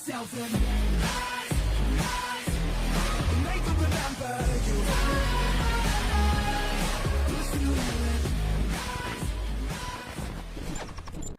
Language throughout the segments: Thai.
yourself and rise, rise, and make them remember you. Push through the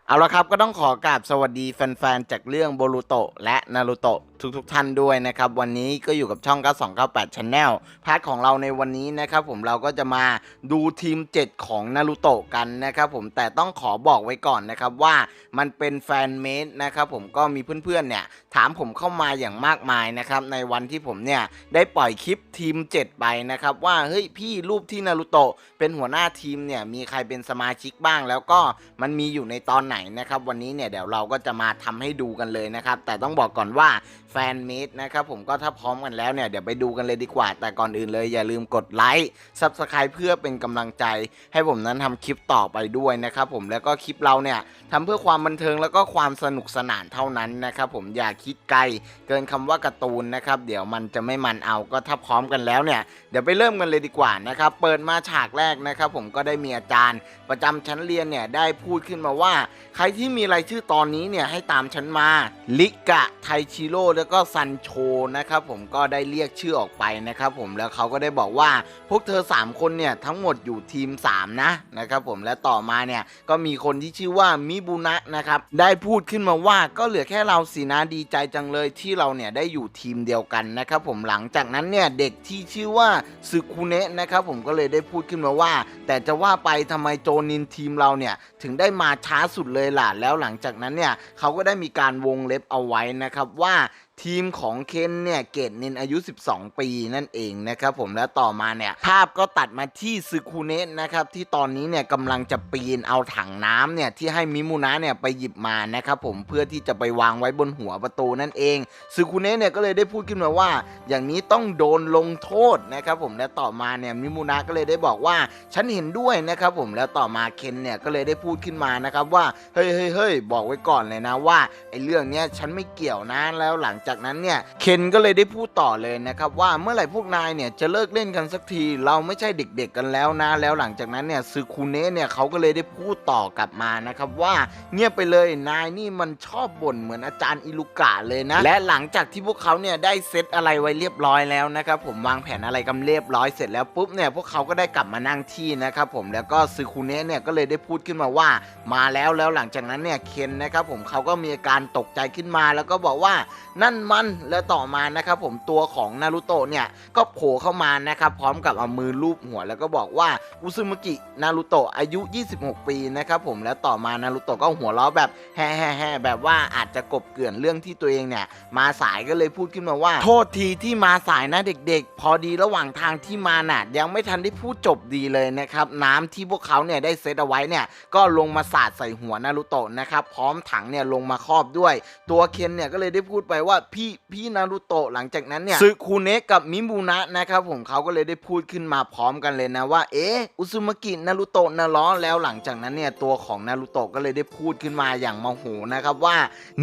เอาละครับก็ต้องขอกราบสวัสดีแฟนๆ จากเรื่องโบรูโตะและนารูโตะ ทุกๆท่านด้วยนะครับ วันนี้ก็อยู่กับช่อง 9298 Channel พาร์ทของเราในวันนี้นะครับผมเราก็จะมาดูทีม 7 ของนารูโตะกันนะครับผมแต่ต้องขอบอกไว้ก่อนนะครับว่ามันเป็นแฟนเมดนะครับผมก็มีเพื่อนๆเนี่ยถามผมเข้ามาอย่างมากมายนะครับในวันที่ผมเนี่ยได้ปล่อยคลิปทีม 7 ไปนะครับว่าเฮ้ยพี่รูปที่นารูโตะเป็นหัวหน้าทีมเนี่ยมีใครเป็นสมาชิกบ้าง แล้วก็มันมีอยู่ในตอนไหนนะครับวันนี้เนี่ยเดี๋ยวเราก็จะมาทำให้ดูกันเลยนะครับแต่ต้องบอกก่อนว่าแแฟนเมดนะครับผมก็ถ้าพร้อมกันแล้วเนี่ย เดี๋ยวไปดูกันเลยดีกว่า แต่ก่อนอื่นเลยอย่าลืมกดไลค์ Subscribe เพื่อเป็นกำลังใจ ให้ผมนั้นทำคลิปต่อไปด้วยนะครับผมแล้วก็คลิปเราเนี่ยทำเพื่อความบันเทิงแล้วก็ความสนุกสนานเท่านั้นนะครับผมอย่าคิดไกล เกินคำว่าการ์ตูนนะครับเดี๋ยวมันจะไม่มันเอาก็ถ้าพร้อมกันแล้วเนี่ยเดี๋ยวไปเริ่มกันเลยดีกว่านะครับเปิดมาฉากแรกนะครับผมก็ได้มีอาจารย์ ประจำชั้นเรียนเนี่ยได้พูดขึ้นมาว่า ใครที่มีรายชื่อตอนนี้เนี่ยให้ตามฉันมาลิกะไทชิโร่แล้วก็ซันโชนะครับผมก็ได้เรียกชื่อออกไปนะครับผมแล้วเขาก็ได้บอกว่าพวกเธอ 3 คนเนี่ยทั้งหมดอยู่ทีม 3 นะนะครับผมและต่อมาเนี่ยก็มีคนที่ชื่อว่ามิบุนะนะครับได้พูดขึ้นมาว่าก็เหลือแค่เราสีนะดีใจจังเลยที่เราเนี่ยได้อยู่ทีมเดียวกันนะครับผมหลังจากนั้นเนี่ยเด็กที่ชื่อว่าซึคุเนะนะครับผมก็เลยได้พูดขึ้นมาว่า แต่จะว่าไปทำไมโจนินทีมเราเนี่ยถึงได้มาช้าสุดเลยล่ะแล้วหลังจากนั้นเนี่ยเขาก็ได้มีการวงเล็บเอาไว้นะครับว่าทีมของเคนเนี่ยเกตนินอายุ 12 ปีนั่นเองนะครับผมแล้วต่อมาเนี่ยภาพก็ตัดมาที่ซึคุเนะนะครับที่ตอนนี้เนี่ยกำลังจะปีนเอาถังน้ำเนี่ยที่ให้มิมุนะเนี่ยไปหยิบมานะครับผมเพื่อที่จะไปวางไว้บนหัวประตูนั่นเองซึคุเนะเนี่ยก็เลยได้พูดขึ้นมาว่า อย่างนี้ต้องโดนลงโทษนะครับผมและต่อมาเนี่ยมิมุนะก็เลยได้บอกว่าฉันเห็นด้วยนะครับผมแล้วต่อมาเคนเนี่ยก็เลยได้พูดขึ้นมานะครับว่าเฮ้ยเฮ้ยเฮ้ยบอกไว้ก่อนเลยนะว่าไอ้เรื่องเนี้ยฉันไม่เกี่ยวนะแล้วหลังจากากนั้นเนี่ยเคนก็เลยได้พูดต่อเลยนะครับว่าเมื่อไหร่พวกนายเนี่ยจะเลิกเล่นกันสักที เราไม่ใช่เด็กๆกันแล้วนะ แล้วหลังจากนั้นเนี่ยซึคุเนะเนี่ยเขาก็เลยได้พูดต่อกลับมานะครับว่าเงียบไปเลยนายนี่มันชอบบ่นเหมือนอาจารย์อิลุกะเลยนะ และหลังจากที่พวกเขาเนี่ยได้เซตอะไรไว้เรียบร้อยแล้วนะครับผมวางแผนอะไรกันเรียบร้อยเสร็จแล้วปุ๊บเนี่ยพวกเขาก็ได้กลับมานั่งที่นะครับผมแล้วก็ซึคุเนะเนี่ยก็เลยได้พูดขึ้นมาว่ามาแล้วแล้วหลังจากนั้นเนี่ยเคนนะครับผมเขาก็มีอาการตกใจขึ้นมาแล้วก็บอกว่านั่นมันแล้วต่อมานะครับผมตัวของนารูโตะเนี่ยก็โผล่เข้ามานะครับพร้อมกับเอามือลูบหัวแล้วก็บอกว่าอุซึมุกินารูโตะอายุ 26 ปีนะครับผมแล้วต่อมานารูโตะก็หัวเราะแบบแฮ่แฮ่แฮ่แบบว่าอาจจะกบเกลื่อนเรื่องที่ตัวเองเนี่ยมาสายก็เลยพูดขึ้นมาว่า โทษทีที่มาสายนะเด็ก ๆ พอดีระหว่างทางที่มาน่ะยังไม่ทันได้พูดจบดีเลยนะครับน้ำที่พวกเขาเนี่ยได้เซตเอาไว้เนี่ยก็ลงมาสาดใส่หัวนารุโตะนะครับพร้อมถังเนี่ยลงมาครอบด้วย ตัวเคนเนี่ยก็เลยได้พูดไปว่าพี่พี่นารุโตะหลังจากนั้นเนี่ยซึคุเนะกับมิมูนะนะครับผมเขาก็เลยได้พูดขึ้นมาพร้อมกันเลยนะว่าเอ๊ะอุซุมากินารุโตะนะล้อแล้วหลังจากนั้นเนี่ยตัวของนารุโตะก็เลยได้พูดขึ้นมาอย่างโมโหนะครับว่า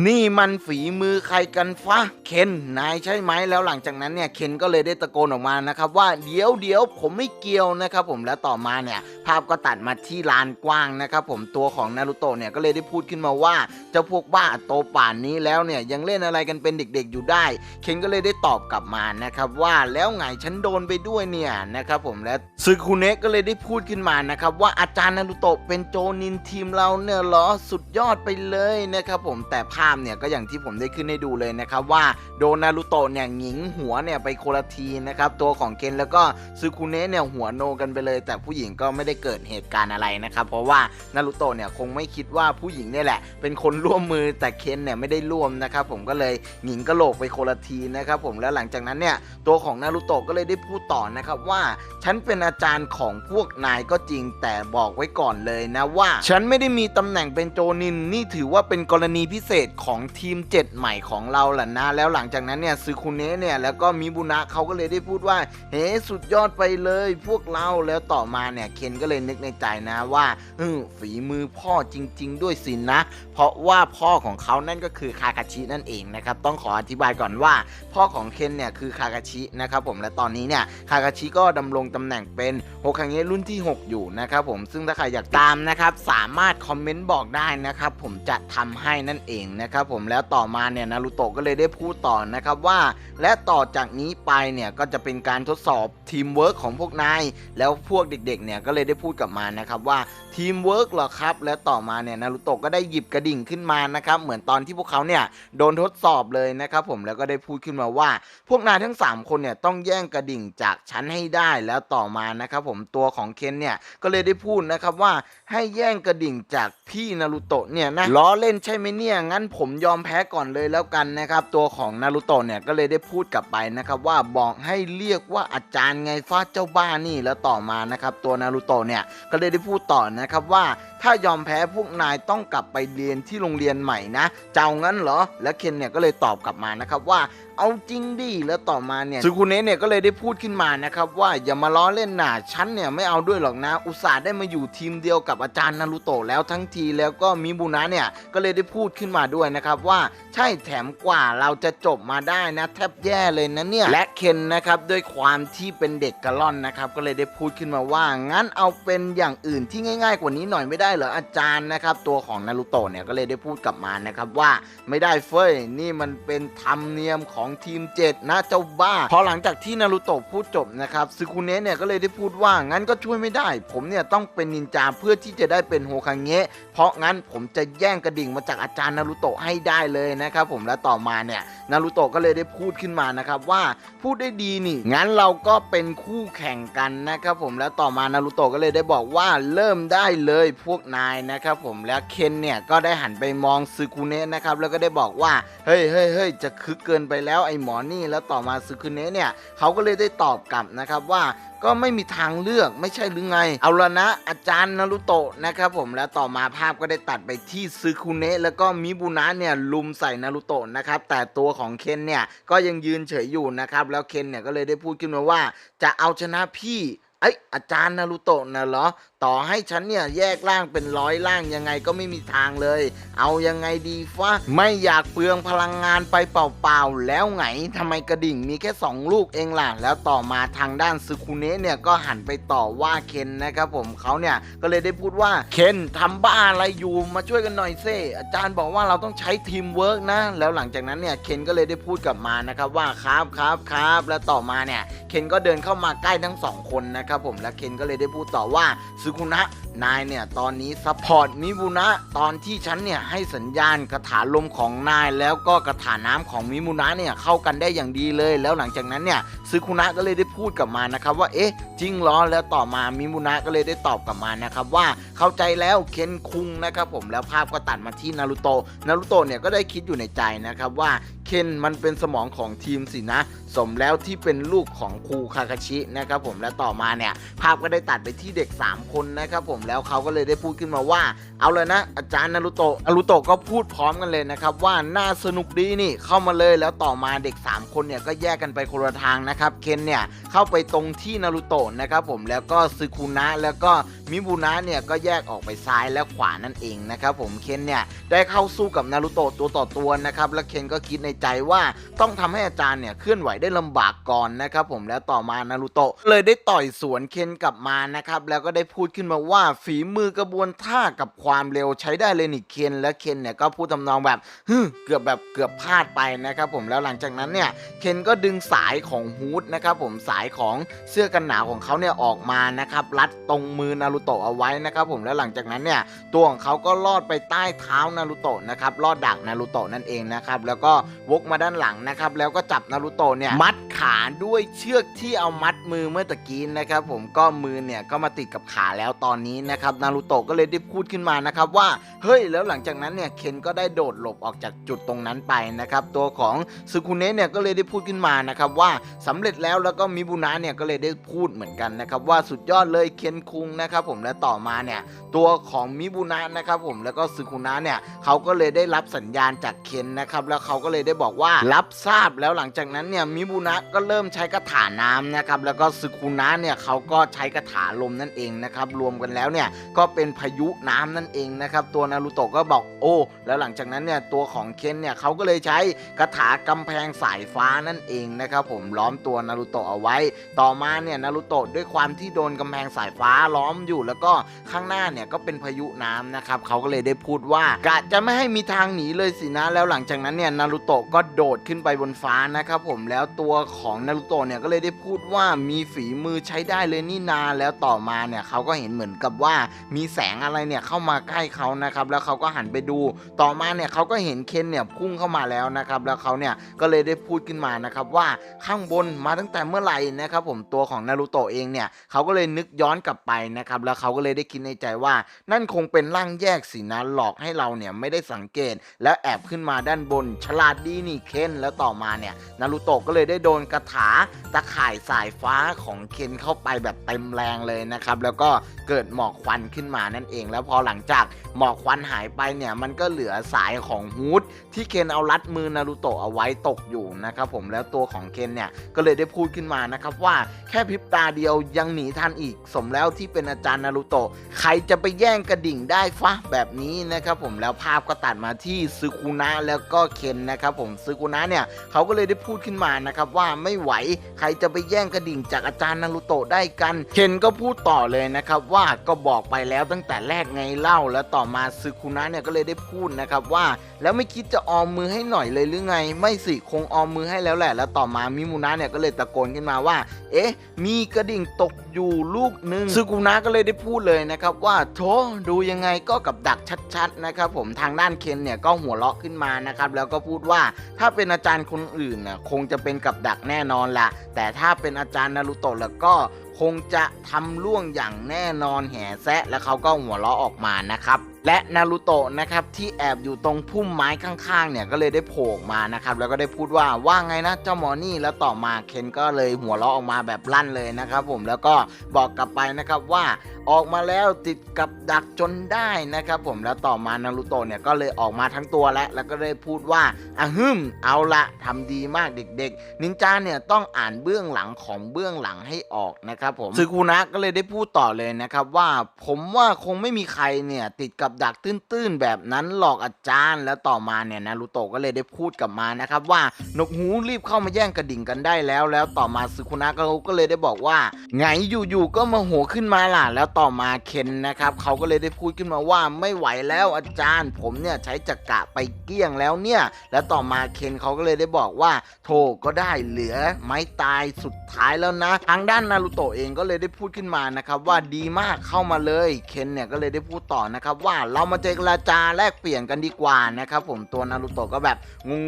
นี่มันฝีมือใครกันฟะเคนนายใช่ไหมแล้วหลังจากนั้นเนี่ยเคนก็เลยได้ตะโกนออกมานะครับว่าเดี๋ยวเดี๋ยวผมไม่เกี่ยวนะครับผมแล้วต่อมาเนี่ยภาพก็ตัดมาที่ลานกว้างนะครับผมตัวของนารุโตะเนี่ยก็เลยได้พูดขึ้นมาว่าเจ้าพวกบ้าโตป่านนี้แล้วเนี่ยยังเล่นอะไรกันเป็นเด็กๆอยู่ได้ เคนก็เลยได้ตอบกลับมานะครับว่าแล้วไงฉันโดนไปด้วยเนี่ยนะครับผมและซึคุเนะก็เลยได้พูดขึ้นมานะครับว่าอาจารย์นารุโตะเป็นโจนินทีมเราเนี่ยเหรอสุดยอดไปเลยนะครับผมแต่ภาพเนี่ยก็อย่างที่ผมได้ขึ้นให้ดูเลยนะครับว่าโดนนารุโตะเนี่ยหงิงหัวเนี่ยไปโคละทีนะครับตัวของเคนแล้วก็ซึคุเนะเนี่ยหัวโนกันไปเลย แต่ผู้หญิงก็ไม่ได้เกิดเหตุการณ์อะไรนะครับเพราะว่านารุโตะเนี่ยคงไม่คิดว่าผู้หญิงเนี่ยแหละ เป็นคนร่วมมือแต่เคนเนี่ยไม่ได้ร่วมนะครับผมก็เลยหงิงกะโหลกไปโคนละทีนะครับผมแล้วหลังจากนั้นเนี่ยตัวของนารุโตะก็เลยได้พูดต่อนะครับว่า ฉันเป็นอาจารย์ของพวกนายก็จริงแต่บอกไว้ก่อนเลยนะว่า ฉันไม่ได้มีตำแหน่งเป็นโจนินนี่ถือว่าเป็นกรณีพิเศษของทีม 7 ใหม่ของเราแหละนะ แล้วหลังจากนั้นเนี่ยซึคุเนะเนี่ยแล้วก็มิบุนะเขาก็เลยได้พูดว่าเฮ้สุดยอดไปเลย พวกเราแล้วต่อมาเนี่ยเคนก็เลยนึกในใจนะว่าเออฝีมือพ่อจริง ๆ ด้วยสินะ เพราะว่าพ่อของเขานั่นก็คือคาคาชินั่นเองนะครับต้องขออธิบายก่อนว่า พ่อของเคนเนี่ยคือคาคาชินะครับผมและตอนนี้เนี่ยคาคาชิก็ดำรงตำแหน่งเป็นโฮคาเงะรุ่นที่ 6 อยู่นะครับผมซึ่งถ้าใครอยากตามนะครับสามารถคอมเมนต์บอกได้นะครับผมจะทำให้นั่นเองนะครับผมแล้วต่อมาเนี่ยนารูโตะก็เลยได้พูดต่อนะครับว่า และต่อจากนี้ไปเนี่ยก็จะเป็นการทดสอบทีมเวิร์กของพวกนายแล้วพวกเด็กๆเนี่ยก็เลยได้พูดกลับมานะครับว่าทีมเวิร์กเหรอครับ และต่อมาเนี่ยนารุโตะก็ได้หยิบกระดิงขึ้นมานะครับเหมือนตอนที่พวกเขาเนี่ยโดนทดสอบเลยนะครับผมแล้วก็ได้พูดขึ้นมาว่า พวกนายทั้ง 3 คนเนี่ยต้องแย่งกระดิ่งจากฉันให้ได้แล้วต่อมานะครับผมตัวของเคนเนี่ยก็เลยได้พูดนะครับว่าให้แย่งกระดิ่งจากพี่นารุโตะเนี่ยนะล้อเล่นใช่ไหมเนี่ยงั้นผมยอมแพ้ก่อนเลยแล้วกันนะครับตัวของนารุโตะเนี่ยก็เลยได้พูดกลับไปนะครับว่าบอกให้เรียกว่าอาจารย์ไงฟ้าเจ้าบ้านี่แล้วต่อมานะครับตัวนารุโตะเนี่ยก็เลยได้พูดต่อนะครับว่าถ้ายอมแพ้พวกนายต้องกลับไปเรียนที่โรงเรียนใหม่นะเจ้างั้นเหรอ แล้วเคนเนี่ยก็เลยตอบกลับมานะครับว่าเอาจริงดิแล้วต่อมาเนี่ยซูคุเนะเนี่ยก็เลยได้พูดขึ้นมานะครับว่าอย่ามาล้อเล่นหน่ะฉันเนี่ยไม่เอาด้วยหรอกนะ อุตส่าห์ได้มาอยู่ทีมเดียวกับอาจารย์นารุโตะแล้วทั้งทีแล้วก็มิบุนะเนี่ยก็เลยได้พูดขึ้นมาด้วยนะครับว่าใช่แถมกว่าเราจะจบมาได้นะ แทบแย่เลยนะเนี่ยและเคนนะครับด้วยความที่เป็นเด็กกระล่อนนะครับก็เลยได้พูดขึ้นมาว่างั้นเอาเป็นอย่างอื่นที่ง่าย ๆ กว่านี้หน่อยไม่ได้เหรออาจารย์นะครับตัวของนารุโตะเนี่ยก็เลยได้พูดกลับมานะครับว่าไม่ได้เฟ้ยนี่มันเป็นธรรมเนียมของทีมเจ็ดนะเจ้าบ้าพอหลังจากที่นารุโตะพูดจบนะครับซึคุเนะเนี่ยก็เลยได้พูดว่างั้นก็ช่วยไม่ได้ ผมเนี่ยต้องเป็นนินจาเพื่อที่จะได้เป็นโฮคาเงะเพราะงั้นผมจะแย่งกระดิ่งมาจากอาจารย์นารุโตะให้ได้เลยนะครับผมและต่อมาเนี่ยนารุโตะก็เลยได้พูดขึ้นมานะครับว่าพูดได้ดีนี่งั้นเราก็เป็นคู่แข่งกันนะครับผมแล้วต่อมานารุโตะก็เลยได้บอกว่าเริ่มได้เลยพวกนายนะครับผมแล้วเคนเนี่ยก็ได้ได้หันไปมองซึคุเนะนะครับแล้วก็ได้บอกว่าเฮ้ยเฮ้ยเฮ้ยจะคึกเกินไปแล้วไอ้หมอนี่แล้วต่อมาซึคุเนะเนี่ยเขาก็เลยได้ตอบกลับนะครับว่าก็ไม่มีทางเลือกไม่ใช่หรือไง เอาละนะ อาจารย์นารุโตะนะครับผมแล้วต่อมาภาพก็ได้ตัดไปที่ซึคุเนะแล้วก็มิบุนะเนี่ยลุมใส่นารุโตะนะครับแต่ตัวของเคนเนี่ยก็ยังยืนเฉยอยู่นะครับแล้วเคนเนี่ยก็เลยได้พูดขึ้นมาว่า จะเอาชนะพี่ ไอยอาจารย์นารุโตะนะเหรอ ต่อให้ฉันเนี่ยแยกร่างเป็นร้อยร่างยังไงก็ไม่มีทางเลย เอายังไงดีฟ้าไม่อยากเปลืองพลังงานไปเปล่าๆ แล้วไงทำไมกระดิ่งมีแค่ 2 ลูกเองล่ะ แล้วต่อมาทางด้านซึคุเนะเนี่ยก็หันไปต่อว่าเคนนะครับผมเขาเนี่ยก็เลยได้พูดว่าเคนทำบ้าอะไรอยู่มาช่วยกันหน่อยเซ่อาจารย์บอกว่าเราต้องใช้ทีมเวิร์กนะ แล้วหลังจากนั้นเนี่ยเคนก็เลยได้พูดกลับมานะครับว่าครับครับครับแล้วต่อมาเนี่ยเคนก็เดินเข้ามาใกล้ทั้งสองคนนะครับครับผมและเคนก็เลยได้พูดต่อว่าซึคุนะนายเนี่ยตอนนี้ซัพพอร์ตมิบุนะตอนที่ฉันเนี่ยให้สัญญาณคาถาลมของนาย แล้วก็คาถาน้ำของมิบุนะเนี่ยเข้ากันได้อย่างดีเลย แล้วหลังจากนั้นเนี่ยซึคุนะก็เลยได้พูดกลับมานะครับว่าเอ๊ะจริงเหรอแล้วต่อมามิบุนะก็เลยได้ตอบกลับมานะครับว่าเข้าใจแล้วเคนคุงนะครับผมแล้วภาพก็ตัดมาที่นารุโตะนารุโตะเนี่ยก็ได้คิดอยู่ในใจนะครับว่า เคนมันเป็นสมองของทีมสินะ สมแล้วที่เป็นลูกของครูคาคาชินะครับผมและต่อมาเนี่ยภาพก็ได้ตัดไปที่เด็ก 3 คนนะครับผมแล้วเขาก็เลยได้พูดขึ้นมาว่า เอาเลยนะ อาจารย์นารุโตะนารุโตะก็พูดพร้อมกันเลยนะครับ ว่าน่าสนุกดีนี่เข้ามาเลยแล้วต่อมาเด็ก 3 คนเนี่ยก็แยกกันไปคนละทางนะครับเคนเนี่ยเข้าไปตรงที่นารุโตะนะครับผมแล้วก็ซึคุนะแล้วก็มิบุนะเนี่ยก็แยกออกไปซ้ายและขวานั่นเองนะครับผมเคนเนี่ยได้เข้าสู้กับนารุโตะตัวต่อตัวนะครับแล้วเคนก็คิดในใจว่าต้องทำให้อาจารย์เนี่ยเคลื่อนไหวได้ลำบากก่อนนะครับผมแล้วต่อมานารุโตะเลยได้ต่อยสวนเคนกลับมานะครับแล้วก็ได้พูดขึ้นมาว่าฝีมือกระบวนท่ากับความความเร็วใช้ได้เลยนี่เคนและเคนเนี่ยก็พูดทำนองแบบฮึเกือบแบบเกือบพลาดไปนะครับผมแล้วหลังจากนั้นเนี่ยเคนก็ดึงสายของฮูดนะครับผมสายของเสื้อกันหนาวของเขาเนี่ยออกมานะครับรัดตรงมือนารุโตะเอาไว้นะครับผมแล้วหลังจากนั้นเนี่ยตัวของเขาก็ลอดไปใต้เท้านารุโตะนะครับลอดดักนารุโตะนั่นเองนะครับแล้วก็วกมาด้านหลังนะครับแล้วก็จับนารุโตะเนี่ยมัดขาด้วยเชือกที่เอามัดมือเมื่อตะกี้นะครับผมก็มือเนี่ยก็มาติดกับขาแล้วตอนนี้นะครับนารุโตะก็เลยได้พูดขึ้นมานะครับว่าเฮ้ยแล้วหลังจากนั้นเนี่ยเคนก็ได้โดดหลบออกจากจุดตรงนั้นไปนะครับตัวของซึคุเนะเนี่ยก็เลยได้พูดขึ้นมานะครับว่าสำเร็จแล้วแล้วก็มิบุนะเนี่ยก็เลยได้พูดเหมือนกันนะครับว่าสุดยอดเลยเคนคุงนะครับผมและต่อมาเนี่ยตัวของมิบุนะนะครับผมแล้วก็ซึคุนะเนี่ยเขาก็เลยได้รับสัญญาณจากเคนนะครับแล้วเขาก็เลยได้บอกว่ารับทราบแล้วหลังจากนั้นเนี่ยมิบุนะก็เริ่มใช้คาถาน้ำนะครับแล้วก็ซึคุนะเนี่ยเขาก็ใช้คาถาลมนั่นเองนะครับรวมกันแล้วเนี่ยก็เป็นพายุน้ำนั่นเองนะครับตัวนารูโตะก็บอกโอ้แล้วหลังจากนั้นเนี่ยตัวของเคนเนี่ยเขาก็เลยใช้คาถากำแพงสายฟ้านั่นเองนะครับผมล้อมตัวนารูโตะเอาไว้ ต่อมาเนี่ยนารูโตะด้วยความที่โดนกำแพงสายฟ้าล้อมอยู่ แล้วก็ข้างหน้าเนี่ยก็เป็นพายุน้ำนะครับเขาก็เลยได้พูดว่ากะจะไม่ให้มีทางหนีเลยสินะแล้วหลังจากนั้นเนี่ยนารูโตะก็โดดขึ้นไปบนฟ้านะครับผมแล้วตัวของนารูโตะเนี่ยก็เลยได้พูดว่ามีฝีมือใช้ได้เลยนี่นาแล้วต่อมาเนี่ยเขาก็เห็นเหมือนกับว่ามีแสงอะไรเนี่ยเข้ามาใกล้เขานะครับแล้วเขาก็หันไปดู ต่อมาเนี่ยเขาก็เห็นเคนเนี่ยพุ่งเข้ามาแล้วนะครับแล้วเขาเนี่ยก็เลยได้พูดขึ้นมานะครับว่าข้างบนมาตั้งแต่เมื่อไหร่นะครับผมตัวของนารูโตะเองเนี่ยเขาก็เลยนึกย้อนกลับไปนะครับแล้วเขาก็เลยได้คิดในใจว่า นั่นคงเป็นร่างแยกสินะหลอกให้เราเนี่ยไม่ได้สังเกต แล้วแอบขึ้นมาด้านบน ฉลาดดีนี่เคนแล้วต่อมาเนี่ยนารูโตะก็เลยได้โดนกระถาตะข่ายสายฟ้าของเคนเข้าไปแบบเต็มแรงเลยนะครับแล้วก็เกิดหมอกควันขึ้นมานั่นเอง แล้วพอหลังจากหมอกควันหายไปเนี่ยมันก็เหลือสายของฮูดที่เคนเอารัดมือนารูโตะเอาไว้ตกอยู่นะครับผมแล้วตัวของเคนเนี่ยก็เลยได้พูดขึ้นมานะครับว่าแค่พริบตาเดียวยังหนีทันอีก สมแล้วที่เป็นอาจารย์นารูโตะใครจะไปแย่งกระดิ่งได้ฟะแบบนี้นะครับผมแล้วภาพก็ตัดมาที่ซึคุนะแล้วก็เคนนะครับผมซึคุนะเนี่ยเขาก็เลยได้พูดขึ้นมานะครับว่าไม่ไหวใครจะไปแย่งกระดิ่งจากอาจารย์นารุโตะได้กัน เคนก็พูดต่อเลยนะครับว่าก็บอกไปแล้วตั้งแต่แรกไงเล่าแล้วต่อมาซึคุนะเนี่ยก็เลยได้พูดนะครับว่าแล้วไม่คิดจะออมมือให้หน่อยเลยหรือไง ไม่สิคงออมมือให้แล้วแหละ แล้วต่อมามิมุนะเนี่ยก็เลยตะโกนขึ้นมาว่า เอ๊ะ มีกระดิ่งตกอยู่ลูกหนึ่งซึกุนะก็เลยได้พูดเลยนะครับว่าโถดูยังไงก็กับดักชัดๆนะครับผมทางด้านเคนเนี่ยก็หัวเราะขึ้นมานะครับแล้วก็พูดว่าถ้าเป็นอาจารย์คนอื่นน่ะคงจะเป็นกับดักแน่นอนละแต่ถ้าเป็นอาจารย์นารุโตะแล้วก็ คงจะทำล่วงอย่างแน่นอนแห่แซะแล้วเขาก็หัวเราะออกมานะครับและนารุโตะนะครับที่แอบอยู่ตรงพุ่มไม้ข้างๆเนี่ยก็เลยได้โผล่มานะครับแล้วก็ได้พูดว่าว่าไงนะเจ้าหมอนี่แล้วต่อมาเคนก็เลยหัวเราะออกมาแบบลั่นเลยนะครับ ผมแล้วก็บอกกลับไปนะครับว่าออกมาแล้วติดกับดักจนได้นะครับผมแล้วต่อมานารุโตะเนี่ยก็เลยออกมาทั้งตัวแล้วแล้วก็ได้พูดว่าอะฮึมเอาละทำดีมากเด็กๆ นินจาเนี่ยต้องอ่านเบื้องหลังของเบื้องหลังให้ออกนะครับผมซึคุนะก็เลยได้พูดต่อเลยนะครับว่าผมว่าคงไม่มีใครเนี่ยติดกับดักตื้นๆ แบบนั้นหลอกอาจารย์ แล้วต่อมาเนี่ยนารุโตะก็เลยได้พูดกลับมานะครับว่านกหูรีบเข้ามาแย่งกระดิ่งกันได้แล้ว แล้วต่อมาซึคุนะก็ก็เลยได้บอกว่า ไงอยู่ๆก็มาโหขึ้นมาล่ะ แล้วต่อมาเคนนะครับเขาก็เลยได้พูดขึ้นมาว่าไม่ไหวแล้วอาจารย์ ผมเนี่ยใช้จักระไปเกลี้ยงแล้วเนี่ยแล้วต่อมาเคนเขาก็เลยได้บอกว่าโธ่ก็ได้เหลือไม้ตายสุดท้ายแล้วนะ ทางด้านนารูโตะเองก็เลยได้พูดขึ้นมานะครับว่าดีมากเข้ามาเลยเคนเนี่ยก็เลยได้พูดต่อนะครับว่าเรามาเจรจาแลกเปลี่ยนกันดีกว่านะครับผมตัวนารูโตะก็แบบ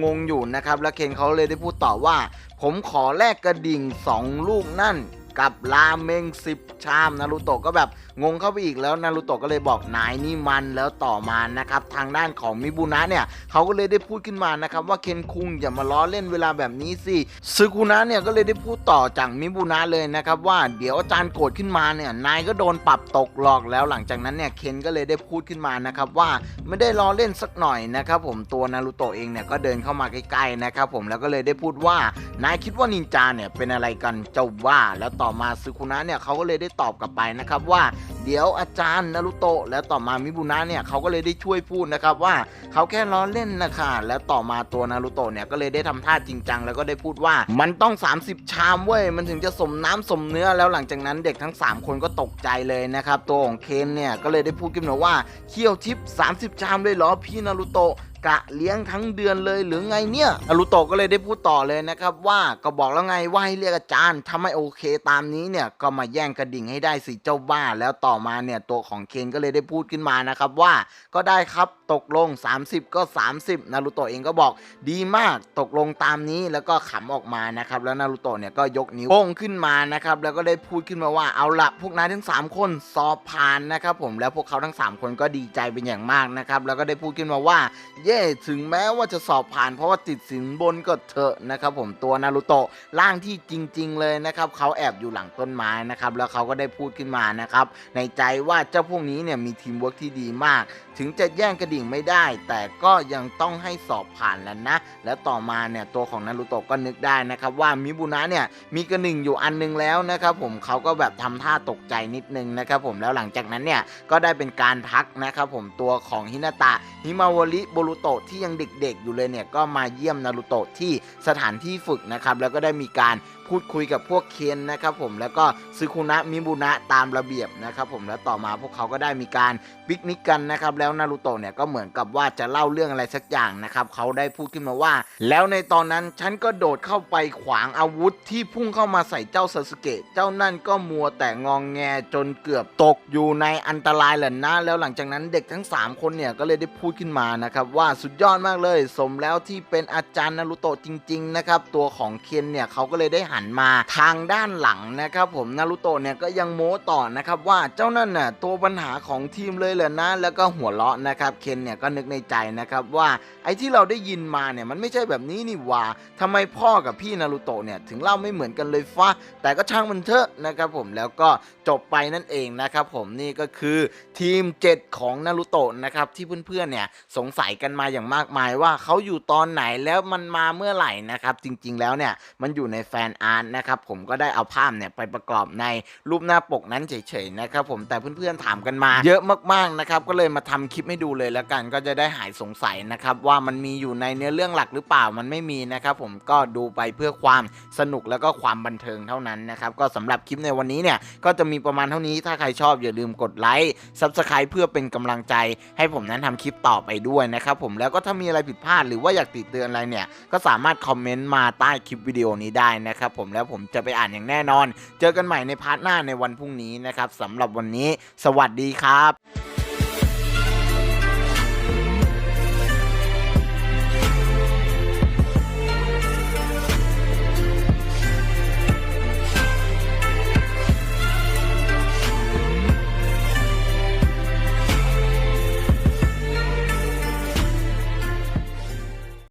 งงๆอยู่นะครับ แล้วเคนเขาเลยได้พูดต่อว่า ผมขอแลกกระดิ่ง 2 ลูกนั่น กับราเมง10 ชามนารูโตะก็แบบงงเข้าไปอีกแล้วนารูโตะก็เลยบอกนายนี่มันแล้วต่อมานะครับทางด้านของมิบุนะเนี่ยเขาก็เลยได้พูดขึ้นมานะครับว่าเคนคุงอย่ามาล้อเล่นเวลาแบบนี้สิซึกุนะเนี่ยก็เลยได้พูดต่อจากมิบุนะเลยนะครับว่าเดี๋ยวอาจารย์โกรธขึ้นมาเนี่ยนายก็โดนปรับตกหลอกแล้วหลังจากนั้นเนี่ยเคนก็เลยได้พูดขึ้นมานะครับว่าไม่ได้ล้อเล่นสักหน่อยนะครับผมตัวนารูโตะเองเนี่ยก็เดินเข้ามาใกล้ๆนะครับผมแล้วก็เลยได้พูดว่านายคิดว่านินจาเนี่ยเป็นอะไรกันเจ้าว่าแล้วต่อมาซึคุนะเนี่ยเขาก็เลยได้ตอบกลับไปนะครับว่าเดี๋ยวอาจารย์นารุโตะแล้วต่อมามิบุนะเนี่ยเขาก็เลยได้ช่วยพูดนะครับว่าเขาแค่ล้อเล่นนะคะแล้วต่อมาตัวนารุโตะเนี่ยก็เลยได้ทำท่าจริงจังแล้วก็ได้พูดว่ามันต้อง 30 ชามเว้ยมันถึงจะสมน้ำสมเนื้อแล้วหลังจากนั้นเด็กทั้ง 3 คนก็ตกใจเลยนะครับตัวของเคนเนี่ยก็เลยได้พูดขึ้นมาว่าเคี่ยวทิป 30 ชามเลยเหรอพี่นารุโตะ กะเลี้ยงทั้งเดือนเลยหรือไงเนี่ยนารุโตะก็เลยได้พูดต่อเลยนะครับว่าก็บอกแล้วไงว่าให้เรียกอาจารย์ถ้าไม่โอเคตามนี้เนี่ยก็มาแย่งกระดิ่งให้ได้สิเจ้าบ้าแล้วต่อมาเนี่ยตัวของเคนก็เลยได้พูดขึ้นมานะครับว่าก็ได้ครับ ตกลง 30 ก็ 30 นารุโตะเองก็บอกดีมากตกลงตามนี้แล้วก็ขำออกมานะครับแล้วนารุโตะเนี่ยก็ยกนิ้วโป้งขึ้นมานะครับแล้วก็ได้พูดขึ้นมาว่าเอาละพวกนายทั้ง 3 คนสอบผ่านนะครับผมแล้วพวกเขาทั้ง 3 คนก็ดีใจเป็นอย่างมากนะครับแล้วก็ได้พูดขึ้นมาว่า เย่ถึงแม้ว่าจะสอบผ่าน เพราะว่าติดสินบนก็เถอะนะครับผมตัวนารุโตะร่างที่จริง ๆ เลยนะครับเขาแอบอยู่หลังต้นไม้นะครับแล้วเขาก็ได้พูดขึ้นมานะครับในใจว่าเจ้าพวกนี้เนี่ยมีทีมเวิร์กที่ดีมาก ถึงจะแย่งกระดิ่งญิงไม่ได้ แต่ก็ยังต้องให้สอบผ่านแล้วนะ แล้วต่อมาเนี่ยตัวของนารูโตะก็นึกได้นะครับว่ามิบุนะเนี่ยมีกระหนึ่งอยู่อันนึงแล้วนะครับผมเขาก็แบบทำท่าตกใจนิดนึงนะครับผมแล้วหลังจากนั้นเนี่ยก็ได้เป็นการทักนะครับผมตัวของฮินาตะฮิมาวริโบรุโตะที่ยังเด็กๆ อยู่เลยเนี่ยก็มาเยี่ยมนารูโตะที่สถานที่ฝึกนะครับแล้วก็ได้มีการพูดคุยกับพวกเคนนะครับผมแล้วก็ซึคุนะมิบุนะตามระเบียบนะครับผมแล้วต่อมาพวกเขาก็ได้มีการปิกนิกกันนะครับแล้วนารูโตะเนี่ยก็เหมือนกับว่าจะเล่าเรื่องอะไรสักอย่างนะครับเขาได้พูดขึ้นมาว่า แล้วในตอนนั้นฉันก็โดดเข้าไปขวางอาวุธที่พุ่งเข้ามาใส่เจ้าซาสึเกะเจ้านั่นก็มัวแต่งองแงจนเกือบตกอยู่ในอันตรายแหละนะแล้วหลังจากนั้นเด็กทั้ง 3 คนเนี่ยก็เลยได้พูดขึ้นมานะครับว่าสุดยอดมากเลย สมแล้วที่เป็นอาจารย์นารุโตะจริง ๆ นะครับตัวของเคนเนี่ยเขาก็เลยได้หันมาทางด้านหลังนะครับผมนารุโตะเนี่ยก็ยังโม้ต่อนะครับว่าเจ้านั่นน่ะตัวปัญหาของทีมเลยแหละนะแล้วก็หัวเราะนะครับเคนเนี่ยก็นึกในใจนะครับว่าไอ้ที่เราได้ยินมาเนี่ยมันไม่ใช่แบบนี้นี่หว่าทำไมพ่อกับพี่นารุโตะเนี่ยถึงเล่าไม่เหมือนกันเลยฟ้าแต่ก็ช่างมันเถอะนะครับผมแล้วก็จบไปนั่นเองนะครับผมนี่ก็คือทีม 7 ของนารุโตะนะครับที่เพื่อนๆเนี่ยสงสัยกันมาอย่างมากมายว่าเขาอยู่ตอนไหนแล้วมันมาเมื่อไหร่นะครับจริงๆแล้วเนี่ยมันอยู่ในแฟนอาร์ตนะครับผมก็ได้เอาภาพเนี่ยไปประกอบในรูปหน้าปกนั้นเฉยๆนะครับผมแต่เพื่อนๆถามกันมาเยอะมากๆนะครับก็เลยมาทำคลิปให้ดูเลยแล้วกันก็จะได้หายสงสัยนะครับว่ามันมีอยู่ในเนื้อเรื่องหลักหรือเปล่ามันไม่มีนะครับผมก็ดูไปเพื่อความสนุกแล้วก็ความบันเทิงเท่านั้นนะครับก็สำหรับคลิปในวันนี้เนี่ยก็จะมีประมาณเท่านี้ถ้าใครชอบอย่าลืมกดไลค์ซับสไคร b ์เพื่อเป็นกำลังใจ ให้ผมนั้นทำคลิปต่อไปด้วยนะครับผมแล้วก็ถ้ามีอะไรผิดพลาดหรือว่าอยากติดเตือนอะไรเนี่ยก็สามารถคอมเมนต์มาใต้คลิปวิดีโอนี้ได้นะครับผมแล้วผมจะไปอ่านอย่างแน่นอน เจอกันใหม่ในพาร์ทหน้าในวันพรุ่งนี้นะครับสำหรับวันนี้ สวัสดีครับ